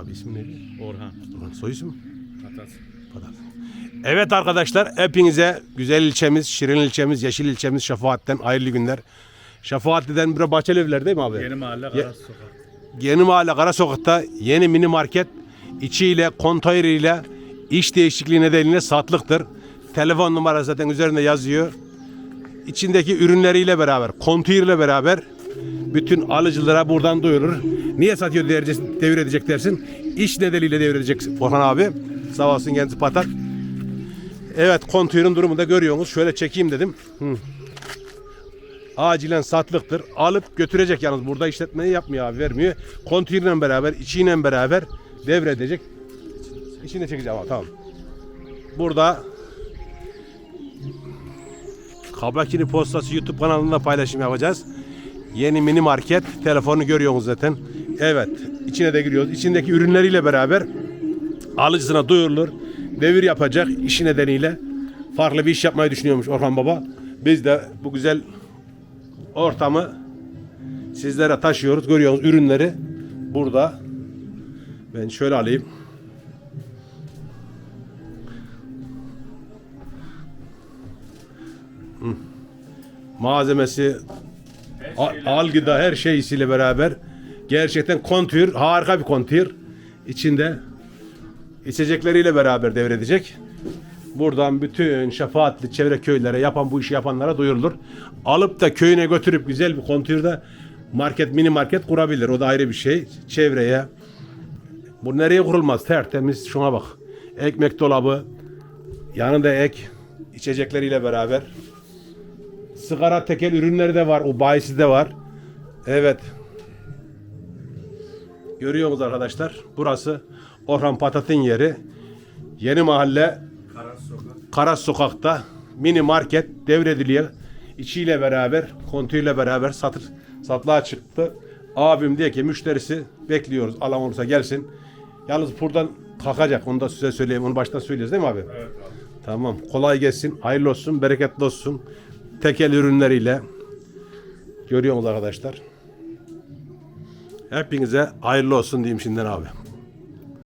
abi ismi neydi? Orhan. Ulan soy isim? Patat. Patat. Evet arkadaşlar hepinize güzel ilçemiz, şirin ilçemiz, yeşil ilçemiz Şefaat'ten hayırlı günler. Şefaatli'den bir Bahçeli Evler değil mi abi? Yeni mahalle Karas Sokak. Yeni Mahalle Kara Sokak'ta yeni mini market içiyle, konteyriyle iş değişikliği nedeniyle satlıktır. Telefon numarası zaten üzerinde yazıyor. İçindeki ürünleriyle beraber, konteyriyle beraber bütün alıcılara buradan duyurur. Niye satıyor derece- devir edecek dersin? İş nedeniyle devir edecek Orhan abi. Sağ olsun kendisi patak. Evet konteyrin durumunu da görüyorsunuz. Şöyle çekeyim dedim. Hı. Acilen satlıktır. Alıp götürecek yalnız burada işletmeyi yapmıyor abi vermiyor. Konteynerle beraber, içiyle beraber devredecek. İçine çekeceğim ama tamam. Burada Kabakini Postası YouTube kanalında paylaşım yapacağız. Yeni mini market. Telefonu görüyorsunuz zaten. Evet. içine de giriyoruz. İçindeki ürünleriyle beraber alıcısına duyurulur. Devir yapacak işi nedeniyle farklı bir iş yapmayı düşünüyormuş Orhan Baba. Biz de bu güzel ortamı sizlere taşıyoruz. Görüyorsunuz ürünleri burada. Ben şöyle alayım. Malzemesi, algıda her şeysiyle beraber gerçekten kontür, harika bir kontür. İçinde içecekleriyle beraber devredecek. Buradan bütün şefaatli çevre köylere yapan bu işi yapanlara duyurulur. Alıp da köyüne götürüp güzel bir kontürde market mini market kurabilir. O da ayrı bir şey. Çevreye. Bu nereye kurulmaz? Tertemiz. Şuna bak. Ekmek dolabı. Yanında ek. içecekleriyle beraber. Sigara tekel ürünleri de var. O bayisi de var. Evet. Görüyorsunuz arkadaşlar. Burası Orhan Patat'ın yeri. Yeni mahalle Karas Sokak. Karas Sokak'ta mini market devrediliyor. İçiyle beraber, kontuyla beraber satır, satlığa çıktı. Abim diye ki müşterisi bekliyoruz. Alan olursa gelsin. Yalnız buradan kalkacak. Onu da size söyleyeyim. Onu baştan söyleyeceğiz değil mi abi? Evet abi. Tamam. Kolay gelsin. Hayırlı olsun. Bereketli olsun. Tekel ürünleriyle. Görüyorsunuz arkadaşlar. Hepinize hayırlı olsun diyeyim şimdiden abi.